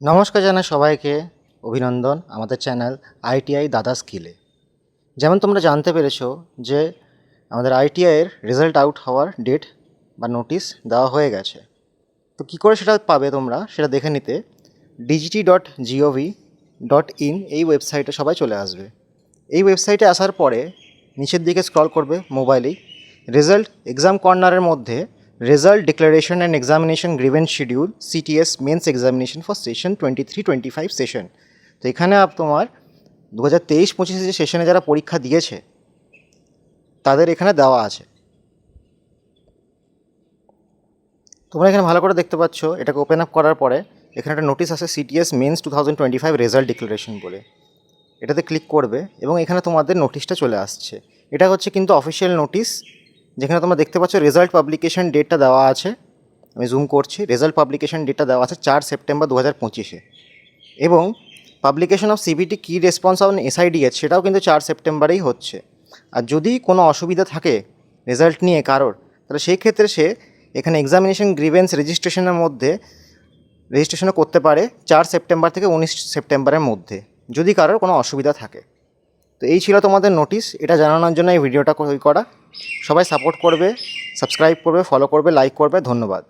নমস্কার জানাই সবাইকে, অভিনন্দন আমাদের চ্যানেল আইটিআই দাদা স্কিলে যেমন তোমরা জানতে পেরেছ যে আমাদের আইটিআইয়ের রেজাল্ট আউট হওয়ার ডেট বা নোটিশ দেওয়া হয়ে গেছে। তো কী করে সেটা পাবে তোমরা সেটা দেখে নিতে DGT dot G O V dot in এই ওয়েবসাইটে সবাই চলে আসবে। এই ওয়েবসাইটে আসার পরে নিচের দিকে স্ক্রল করবে মোবাইলেই রেজাল্ট এক্সাম কর্নারের মধ্যে result declaration and examination grievance schedule CTS mains examination for session twenty three twenty five session তো এখানে আপ তোমার দু হাজার তেইশ পঁচিশে যে সেশনে যারা পরীক্ষা দিয়েছে, তাদের এখানে দেওয়া আছে। তোমরা এখানে ভালো করে দেখতে পাচ্ছ, এটাকে ওপেন আপ করার পরে এখানে একটা নোটিশ আছে CTS mains two thousand twenty five result declaration বলে। এটাতে ক্লিক করবে এবং এখানে তোমাদের নোটিশটা চলে আসছে। এটা হচ্ছে কিন্তু অফিসিয়াল নোটিশ যেখানে তোমরা দেখতে পাচ্ছ রেজাল্ট পাবলিকেশন ডেটটা দেওয়া আছে। আমি জুম করছি। রেজাল্ট পাবলিকেশন ডেটটা দেওয়া আছে চার সেপ্টেম্বর দু হাজার পঁচিশে। এবং publication of CBT key response on SIDS সেটাও কিন্তু চার সেপ্টেম্বরেই হচ্ছে। আর যদি কোনো অসুবিধা থাকে রেজাল্ট নিয়ে কারোর, তাহলে সেই ক্ষেত্রে সে এখানে এক্সামিনেশন গ্রিভেন্স রেজিস্ট্রেশনের মধ্যে রেজিস্ট্রেশনও করতে পারে চার সেপ্টেম্বর থেকে উনিশ সেপ্টেম্বরের মধ্যে। যদি কারোর কোনো অসুবিধা থাকে। তো এই ছিল তোমাদের নোটিশ এটা জানানোর জন্য এই ভিডিওটা করা। সবাই সাপোর্ট করবে সাবস্ক্রাইব করবে ফলো করবে লাইক করবে, ধন্যবাদ।